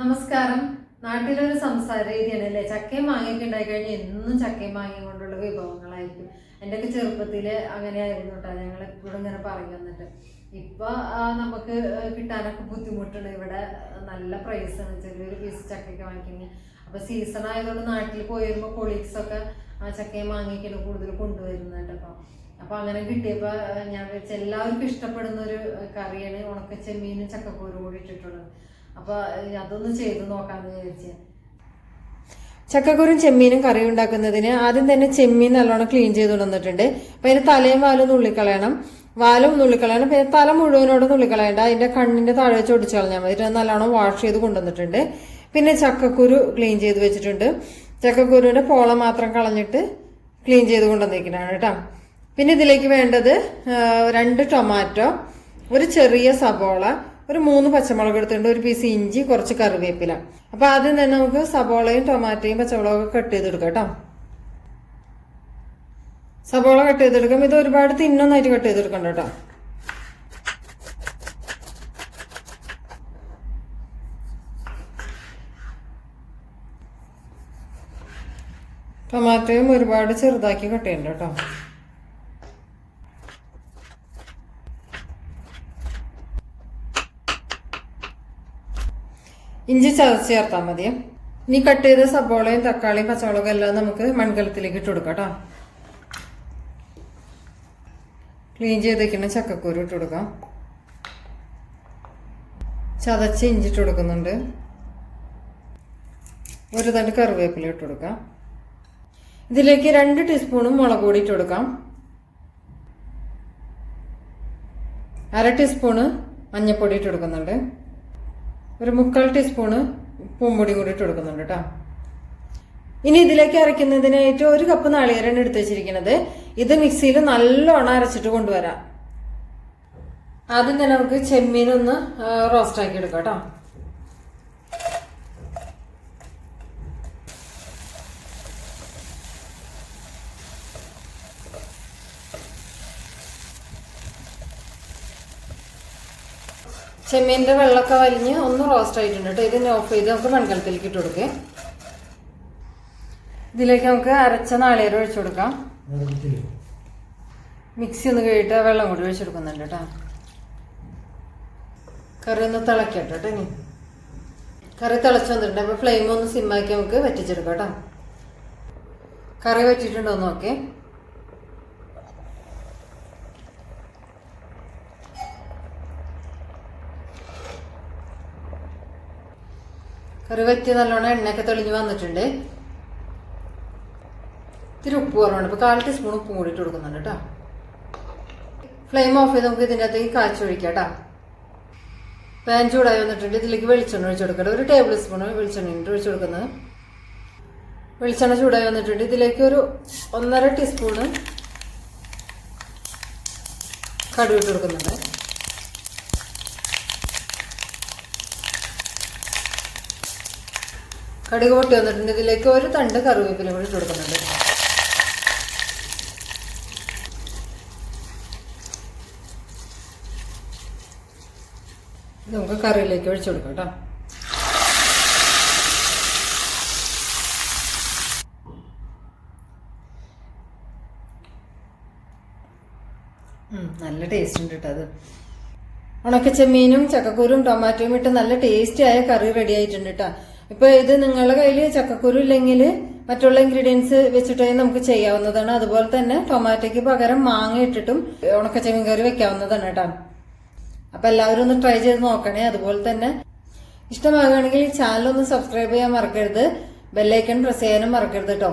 നമസ്കാരം. നാട്ടിലൊരു സംസാര രീതിയാണ് അല്ലേ ചക്കയും മാങ്ങയൊക്കെ ഉണ്ടായി കഴിഞ്ഞാൽ എന്നും ചക്കയും മാങ്ങയും കൊണ്ടുള്ള വിഭവങ്ങളായിരിക്കും. എന്റെയൊക്കെ ചെറുപ്പത്തിൽ അങ്ങനെയായിരുന്നു കേട്ടോ. ഞങ്ങൾ എപ്പോഴും ഇങ്ങനെ പറഞ്ഞു തന്നിട്ട് ഇപ്പൊ നമുക്ക് കിട്ടാനൊക്കെ ബുദ്ധിമുട്ടുണ്ട്. ഇവിടെ നല്ല പ്രൈസ് ആണ് ചെറിയൊരു പീസ് ചക്കയൊക്കെ വാങ്ങിക്കുന്നത് അപ്പൊ സീസൺ ആയതുകൊണ്ട് നാട്ടിൽ പോയി വരുമ്പോൾ കൊളീഗ്സ് ഒക്കെ ആ ചക്കയും മാങ്ങയൊക്കെയാണ് കൂടുതൽ കൊണ്ടുവരുന്നത് കേട്ടോ അപ്പൊ അങ്ങനെ കിട്ടിയപ്പോ ഞാൻ എല്ലാവർക്കും ഇഷ്ടപ്പെടുന്ന ഒരു കറിയാണ് ഉണക്ക ചെമ്മീനും ചക്കക്കൂരും കൂടി ഇട്ടിട്ടുള്ളത്. അപ്പൊ ഏഹ്, അതൊന്ന് ചെയ്ത് നോക്കാന്ന് വിചാരിച്ചു. ചക്കക്കുരും ചെമ്മീനും കറി ഉണ്ടാക്കുന്നതിന് ആദ്യം തന്നെ ചെമ്മീൻ നല്ലോണം ക്ലീൻ ചെയ്ത് കൊണ്ടുവന്നിട്ടുണ്ട്. അപ്പൊ അതിന് തലയും വാലും നുള്ളിക്കളയണം വാലും നുള്ളിക്കളയണം പിന്നെ തല മുഴുവനോട് നുള്ളിക്കളയണ്ട അതിന്റെ കണ്ണിന്റെ താഴെ വെച്ച് ഒടിച്ചു കളഞ്ഞാൽ മതി. നല്ലോണം വാഷ് ചെയ്ത് കൊണ്ടുവന്നിട്ടുണ്ട്. പിന്നെ ചക്കക്കുരു ക്ലീൻ ചെയ്ത് വെച്ചിട്ടുണ്ട്. ചക്കക്കുരുവിന്റെ പോള മാത്രം കളഞ്ഞിട്ട് ക്ലീൻ ചെയ്ത് കൊണ്ടുവന്നിരിക്കുന്നതാണ് കേട്ടോ. പിന്നെ ഇതിലേക്ക് വേണ്ടത് രണ്ട് ടൊമാറ്റോ ഒരു ചെറിയ സബോള ഒരു മൂന്ന് പച്ചമുളക് എടുത്തിട്ടുണ്ട് ഒരു പീസ് ഇഞ്ചി കുറച്ച് കറിവേപ്പില. അപ്പൊ ആദ്യം തന്നെ നമുക്ക് സബോളയും ടൊമാറ്റോയും പച്ചമുളകും ഒക്കെ കട്ട് ചെയ്തെടുക്കാം കേട്ടോ. സബോള കട്ട് ചെയ്തെടുക്കാം. ഇത് ഒരുപാട് തിന്നൊന്നായിട്ട് കട്ട് ചെയ്തെടുക്കണ്ട കേട്ടോ. ടൊമാറ്റോയും ഒരുപാട് ചെറുതാക്കി കട്ട് ചെയ്യണ്ട കേട്ടോ. ഇഞ്ചി ചതച്ച് ചേർത്താൽ മതി. ഇനി കട്ട് ചെയ്ത സബോളയും തക്കാളിയും പച്ചമുളകും എല്ലാം നമുക്ക് മൺകലത്തിലേക്ക് ഇട്ട് കൊടുക്കാം കേട്ടോ ക്ലീൻ ചെയ്തേക്കുന്ന ചക്കക്കൂരും ഇട്ട് കൊടുക്കാം. ചതച്ച് ഇഞ്ചി ഇട്ട് കൊടുക്കുന്നുണ്ട്. ഒരു തണ്ട് കറിവേപ്പില ഇട്ട് കൊടുക്കാം. ഇതിലേക്ക് രണ്ട് ടീസ്പൂണും മുളക് പൊടി ഇട്ട് കൊടുക്കാം. അര ടീസ്പൂണ് മഞ്ഞൾപ്പൊടി ഇട്ട് കൊടുക്കുന്നുണ്ട്. ഒരു മുക്കാൽ ടീസ്പൂണ് പൂമ്പൊടി കൂടി ഇട്ട് കൊടുക്കുന്നുണ്ട് കേട്ടോ. ഇനി ഇതിലേക്ക് അരയ്ക്കുന്നതിനായിട്ട് ഒരു കപ്പ് നാളികേരാണ് എടുത്തു വെച്ചിരിക്കുന്നത്. ഇത് മിക്സിയിൽ നല്ലോണം അരച്ചിട്ട് കൊണ്ടുവരാം. ആദ്യം തന്നെ നമുക്ക് ചെമ്മീനൊന്ന് റോസ്റ്റ് ആക്കി എടുക്കാം കേട്ടോ. ചെമ്മീന്റെ വെള്ളമൊക്കെ വലിഞ്ഞ് ഒന്ന് റോസ്റ്റ് ആയിട്ടുണ്ട് കേട്ടോ ഇതിനെ ഓഫ് ചെയ്ത് നമുക്ക് മൺകലത്തിലേക്ക് ഇട്ട് കൊടുക്കേ. ഇതിലേക്ക് നമുക്ക് അരച്ച നാളികേരം ഒഴിച്ചു കൊടുക്കാം. മിക്സി ഒന്ന് കഴിയിട്ട് വെള്ളം കൂടി ഒഴിച്ചു കൊടുക്കുന്നുണ്ട് കേട്ടോ കറി ഒന്ന് തിളക്കട്ടെ കേട്ടോ ഇനി. കറി തിളച്ച് വന്നിട്ടുണ്ട്. അപ്പോൾ ഫ്ലെയിം ഒന്ന് സിമ്മാക്കി നമുക്ക് വറ്റിച്ചെടുക്കാം കേട്ടോ കറി വറ്റിയിട്ടുണ്ടോ നോക്കേ. കറി വറ്റി നല്ലോണം എണ്ണയൊക്കെ തെളിഞ്ഞ് വന്നിട്ടുണ്ട്. ഇത്തിരി ഉപ്പ് കുറവുണ്ട്. ഇപ്പോൾ കാൽ ടീസ്പൂൺ ഉപ്പും കൂടി ഇട്ട് കൊടുക്കുന്നുണ്ട് കേട്ടോ. ഫ്ലെയിം ഓഫ് ചെയ്ത് നമുക്ക് ഇതിന്റെ അകത്തേക്ക് കാച്ചി ഒഴിക്കാം കേട്ടോ. പാൻ ചൂടായി വന്നിട്ടുണ്ട്. ഇതിലേക്ക് വെളിച്ചെണ്ണ ഒഴിച്ചു കൊടുക്കട്ടെ. ഒരു ടേബിൾ സ്പൂൺ വെളിച്ചെണ്ണ ഇട്ട് ഒഴിച്ചു കൊടുക്കുന്നത്. വെളിച്ചെണ്ണ ചൂടായി വന്നിട്ടുണ്ട്. ഇതിലേക്ക് ഒരു ഒന്നര ടീസ്പൂണ് കടുവിട്ട് കൊടുക്കുന്നുണ്ട്. കടുക് പൊട്ടി വന്നിട്ടുണ്ട്. ഇതിലേക്ക് ഒരു തണ്ട് കറിവേപ്പില കൂടി കൊടുക്കുന്നുണ്ട്. നമുക്ക് കറിയിലേക്ക് ഒഴിച്ചു കൊടുക്കാം കേട്ടോ. നല്ല ടേസ്റ്റ് ഉണ്ട് കേട്ടോ അത്. ഉണക്ക ചക്കക്കൂരും ചക്കക്കുരും ടൊമാറ്റോയും ഇട്ട് നല്ല ടേസ്റ്റി ആയ കറി റെഡി ആയിട്ടുണ്ട് കേട്ടോ. ഇപ്പൊ ഇത് നിങ്ങളുടെ കയ്യിൽ ചക്കക്കുരു ഇല്ലെങ്കിൽ മറ്റുള്ള ഇൻഗ്രീഡിയൻസ് വെച്ചിട്ട് നമുക്ക് ചെയ്യാവുന്നതാണ്. അതുപോലെ തന്നെ ടൊമാറ്റോയ്ക്ക് പകരം മാങ്ങ ഇട്ടിട്ടും ഉണക്ക ചെമ്മീൻ കറി വെക്കാവുന്നതാണ് കേട്ടോ. അപ്പൊ എല്ലാവരും ഒന്ന് ട്രൈ ചെയ്ത് നോക്കണേ. അതുപോലെ തന്നെ ഇഷ്ടമാകുകയാണെങ്കിൽ ചാനൽ ഒന്ന് സബ്സ്ക്രൈബ് ചെയ്യാൻ മറക്കരുത്. ബെല്ലൈക്കൺ പ്രസ് ചെയ്യാനും മറക്കരുത് കേട്ടോ.